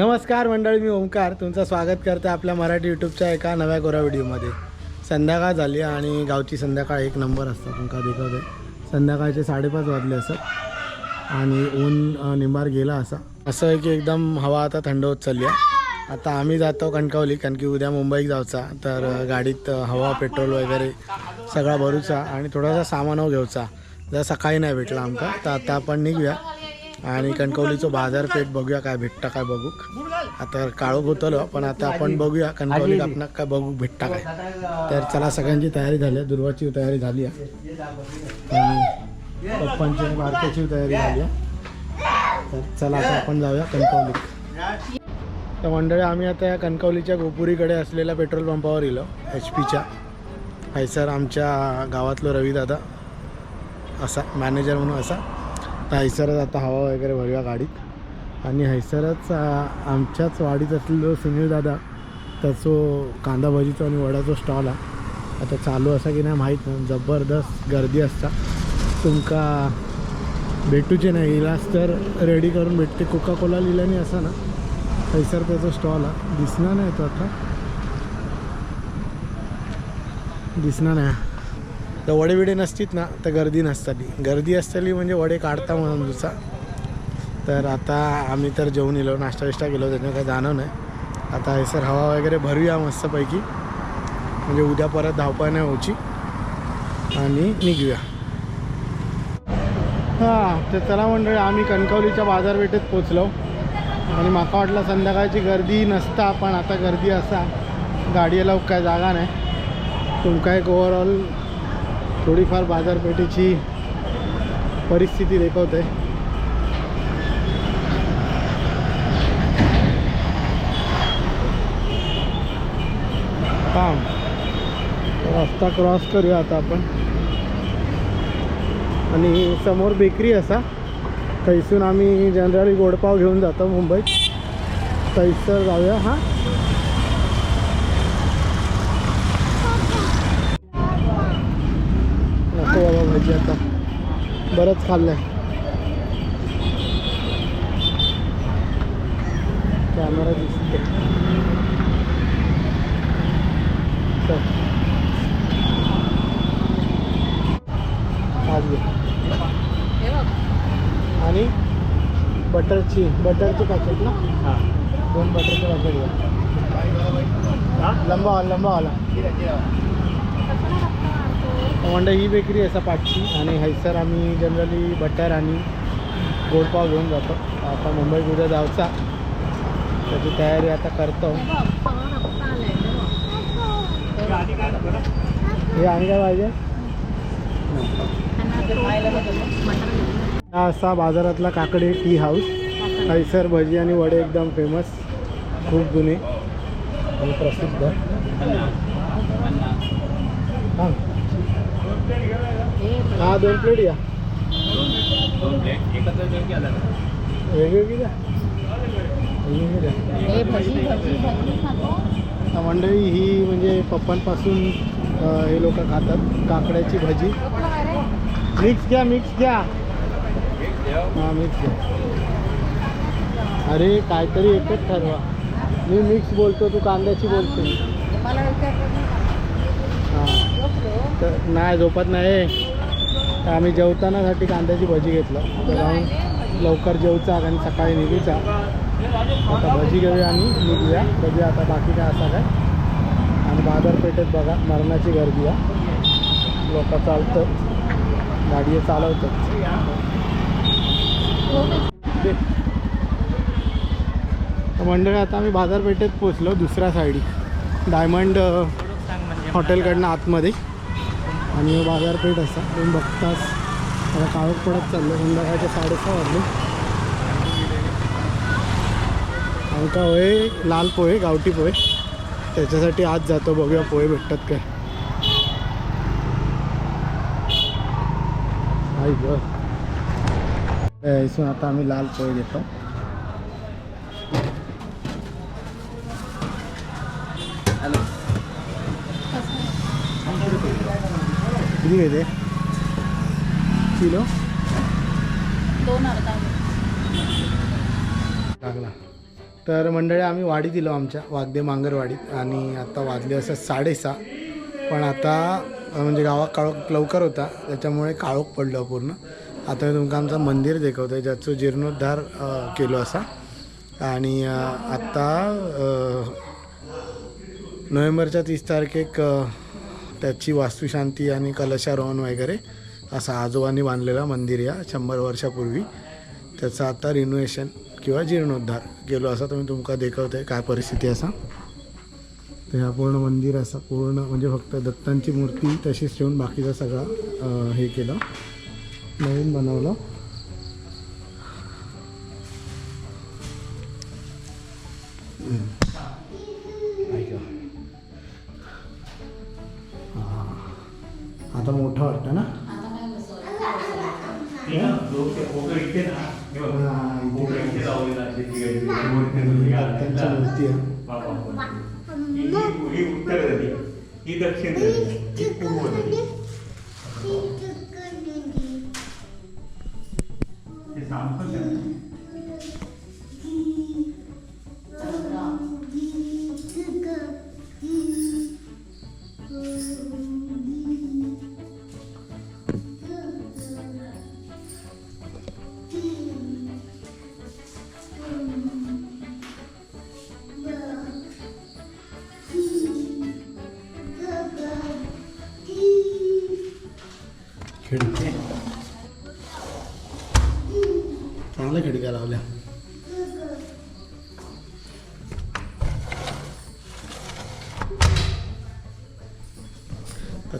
नमस्कार मंडळी मी ओंकार तुमचं स्वागत करते आपल्या मराठी यूट्यूबच्या एका नव्या गोरा व्हिडिओमध्ये. संध्याकाळ झाली आणि गावची संध्याकाळ एक नंबर असतात तुमका दिखवते संध्याकाळचे साडेपाच वाजले असत आणि ऊन निंबार गेला असा. असं आहे की एकदम हवा आता थंड होत चालली आहे. आता आम्ही जातो कणकवली कारण की उद्या मुंबईत जायचा तर गाडीत हवा पेट्रोल वगैरे सगळा भरूचा आणि थोडासा सामान घेऊचा. जर सकाळी नाही भेटला आमका तर आता आपण निघूया. आणि कणकवलीचं बाजारपेठ बघूया काय भेटता काय बघू. आता काळोख होतलो पण आता आपण बघूया कणकवली आपण काय बघू भेटता काय. तर चला सगळ्यांची तयारी झाली आहे दुर्वाची तयारी झाली आहे आणि पप्पांची भारताची तयारी झाली आहे तर चला आता आपण जाऊया कणकवलीत. तर मंडळी आम्ही आता या कणकवलीच्या गोपुरीकडे असलेल्या पेट्रोल पंपावर गेलो एच पीच्या. हैसर आमच्या गावातलो रविदादा असा मॅनेजर म्हणून असा. तर हैसरच आता हवा वगैरे भरूया गाडीत. आणि हैसरच आमच्याच वाडीत असलेलो सुनील दादा त्याचो कांदा भजीचा आणि वडाचो स्टॉल आहे. आता चालू असा की नाही माहीत नाही जबरदस्त गर्दी असता. तुमका भेटूचे नाही इलाज तर रेडी करून भेटते. कोका कोला लिहिल्याने असा ना. हैसर त्याचा स्टॉल आहे. दिसणार नाही तो आता. दिसणार नाही. तर वडे बिडे नसतीत ना तर गर्दी नसताली. गर्दी असताली म्हणजे वडे काढता म्हणून दुचा तर आता आम्ही तर जेवून येलो नाश्ता विष्टा गेलो त्याच्यानं काही जाणं नाही. आता हे सर हवा वगैरे भरूया मस्तपैकी. म्हणजे उद्या परत धावपळ नाही व्हायची आणि निघूया. हां तर चला मंडळी आम्ही कणकवलीच्या बाजारपेठेत पोचलो आणि माका वाटलं संध्याकाळची गर्दी नसता पण आता गर्दी असा. गाडीला काय जागा नाही. तुमका एक ओव्हरऑल थोडीफार बाजारपेठेची परिस्थिती दाखवते काम रस्ता क्रॉस करूया आता आपण. आणि समोर बेकरी असा. थैसून आम्ही जनरली गोडपाव घेऊन जातो मुंबईत. थैसर जाऊया हां नको बाबा भाजी आता बरंच खाल्लंय. कॅमेरा दिसते. आणि बटरची बटरची पॅकेट ना? दोन बटरचे पॅकेट घ्या लंबा लंबा वाला ही बेकरी असा पाठची आणि हैसर आम्ही जनरली बटर आणि गोडपाव घेऊन जातो. आता मुंबईत उद्या जावचा. त्याची तयारी आता करतो. हे आणि काय पाहिजे? हा असा बाजारातला काकडे टी हाऊस हैसर भजी आणि वडे एकदम फेमस खूप जुने. आणि प्रसिद्ध. हां. हा दोन प्लेट या. वेगवेगळी द्या. वेगवेगळी द्या. आता मंडळी ही म्हणजे पप्पांपासून हे लोक खातात काकड्याची भजी. मिक्स घ्या मिक्स घ्या. हां मिक्स घ्या. अरे काहीतरी एकच ठरवा. मी मिक्स बोलतो तू कांद्याची बोलतो. हां. तर नाही झोपत नाही तर आम्ही जेवतानासाठी कांद्याची भजी घेतलं. तर जाऊन लवकर जेवचा आणि सकाळी निघूचा आता भजी घेऊया आणि निघूया. बघूया आता बाकी काय असा काय. आणि बाजारपेठेत बघा मरणाची गर्दी आहे. लोक चालतं. गाडी चालवतात. मंडळी आता आम्ही बाजारपेठेत पोचलो दुसऱ्या साईडी डायमंड अ, हॉटेलकडनं आतमध्ये. आणि बाजारपेठ असा. तुम्ही बघताच. आता काळोख पडत चाललो संध्याकाळचे साडेसहा वाजले. आमका होय लाल पोहे गावठी पोहे. त्याच्यासाठी आज जातो. बघूया पोहे भेटतात काय. आई ग. इथून आता आम्ही लाल पोहे घेतो. हॅलो. किती घेते किलो? दोन अर्धा लागला. तर मंडळी आम्ही वाडीत दिलो आमच्या वागदे मांगरवाडीत आणि आता वाजले असं साडेसहा. पण आता म्हणजे गावात काळोख लवकर होता त्याच्यामुळे काळोख पडलं पूर्ण. आता मी तुमका आमचं मंदिर दाखवतो आहे ज्याचं जीर्णोद्धार केलो असा. आणि आत्ता नोव्हेंबरच्या तीस तारखेक त्याची वास्तुशांती आणि कलशारोहण वगैरे असा आजोबांनी बांधलेला मंदिर या शंभर वर्षापूर्वी. त्याचं आता रिनोव्हेशन किंवा जीर्णोद्धार केलो असा तुम्ही तुमका देखवते काय परिस्थिती असा? तर ह्या पूर्ण मंदिर असं पूर्ण म्हणजे फक्त दत्तांची मूर्ती तशीच ठेवून बाकीचा सगळा हे केलं. नवीन बनवलं. ऐका आता मोठं वाटतं ना? मूर्ती आहे ही ही दक्षिण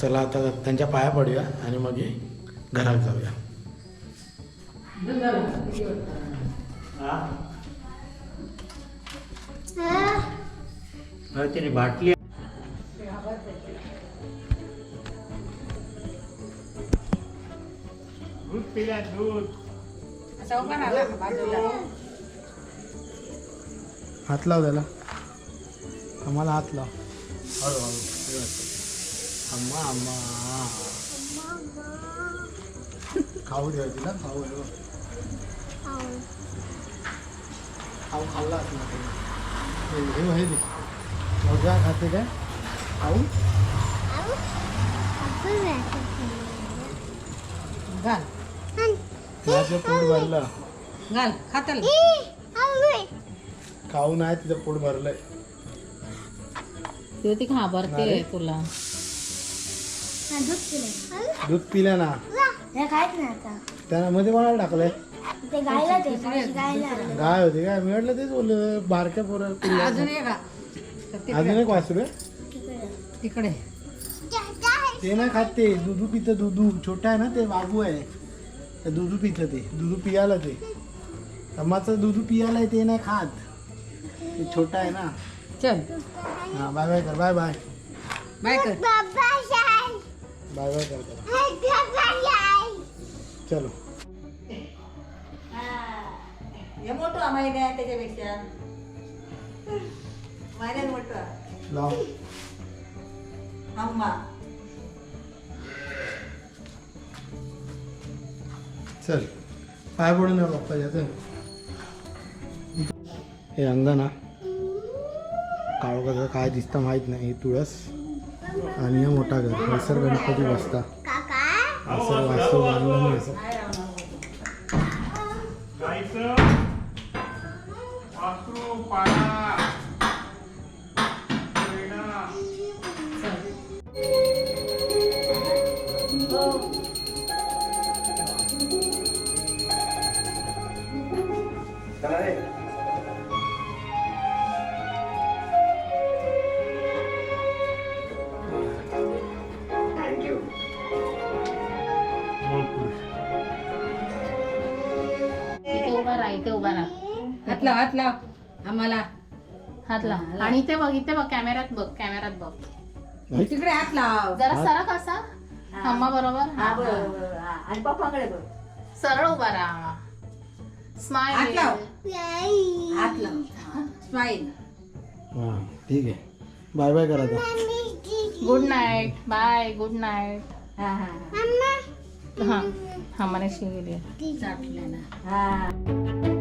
चला आता त्यांच्या पाया पडूया आणि मग हे घरात जाऊया. हा, त्याने बाटली दूध पिल्या दूध. हात लाव त्याला. आम्हाला हात लाव. हळूहळू. अम्मा अम्मा. खाऊ द्या तिला खाऊ आहे बघ. खाऊ खाल्ला हे हे हे मोजा खाते काय? खाऊ? घाल. माझं पोट भरलं. घाल खातल खाऊ नाही तिचं पोट भरलंय. ती होती घाबरते अरे. तुला. दूध पिलं ना. त्यानं मध्ये कोणाला टाकलंय. ते गायला ते गायला. गाय होती काय? मी म्हटलं तेच बोललं बारक्या पोरं अजून एक हा. अजून एक वासरू आहे तिकडे. ते नाही खात ते. दुधू पितं दुधू. छोटा आहे ना ते वागू आहे. ते दुधू पितं ते. दुधू पियाला ते. अम्माचं दुधू पियाला आहे ते नाही खात. ते छोटा आहे ना. चल. हा बाय बाय कर. Bye bye. बाय कर. बाबा बाय बाय कर त्याला. बाबा शाय चलो. हे मोठं माहिती आहे त्याच्यापेक्षा. माहिती मोठं. लाव. अम्मा चल. पाय पडून या पप्पाच्या चल. हे अंगणा काळो कसं काय दिसतं माहीत नाही तुळस. आणि हा मोठा घर हैसर गणपती बसता? काका असं वास्तू बांधलं नाही असं. गाईचं वासरू पाडा हात लाव हात लाव आम्हाला. हात लाव आणि इथे बघ इथे बघ कॅमेऱ्यात बघ कॅमेऱ्यात बघ. तिकडे हात. लाव जरा सरक असा अम्मा बरोबर आणि पप्पाकडे बघ. सरळ उभा राहा. हात स्माइल लाव हात लाव स्माईल हां ठीक आहे. बाय बाय करा आता. Good night bye good night हा हा. हा. हा मनाशी गेली. चाटलं ना. हा.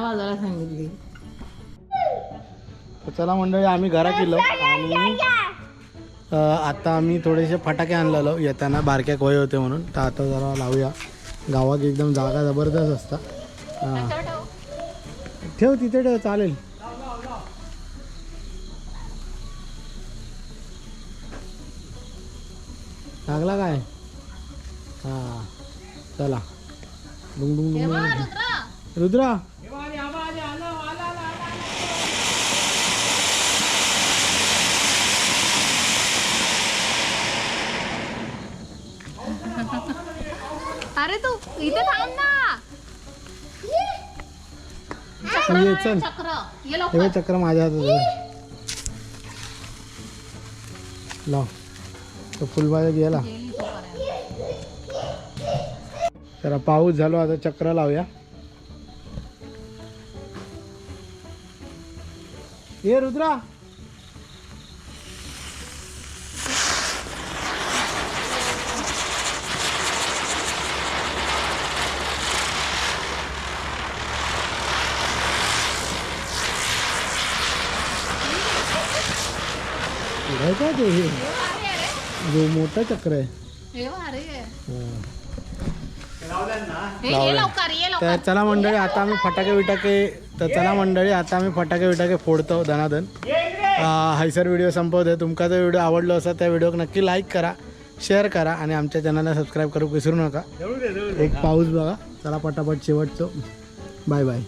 घंटा वाजायला सांगितली. तर चला मंडळी आम्ही घरा गेलो आणि आता आम्ही थोडेसे फटाके आणलेलो. येताना बारक्या कोय होते म्हणून. तर आता जरा लावूया. गावात एकदम जागा जबरदस्त असता. हां ठेव तिथे ठेव चालेल. लागला काय? हां चला. डुंग डुंग डुंग डुंग. रुद्रा? अरे तू इथे थांब ना. ये. चल. चक्र. ये लवकर. बघ चक्र माझ्या हातात आहे. लाव. तो फुलबाजा गेला. गेली. जरा पाऊस झालो आता चक्र लावूया. ये रुद्रा. उडायचं ते हे जो मोठा चक्र आहे. हे हा. हे ये ये तर चला मंडळी आता आम्ही फटाके विटाके तर चला मंडळी आता आम्ही फटाके विटाके फोडतो धनाधन. हैसर व्हिडिओ संपवते तुमका जर व्हिडिओ आवडलो असा त्या व्हिडिओ नक्की लाईक करा शेअर करा आणि आमच्या चॅनलला सबस्क्राईब करू विसरू नका. एक पाऊस बघा. चला पटापट शेवटचो बाय बाय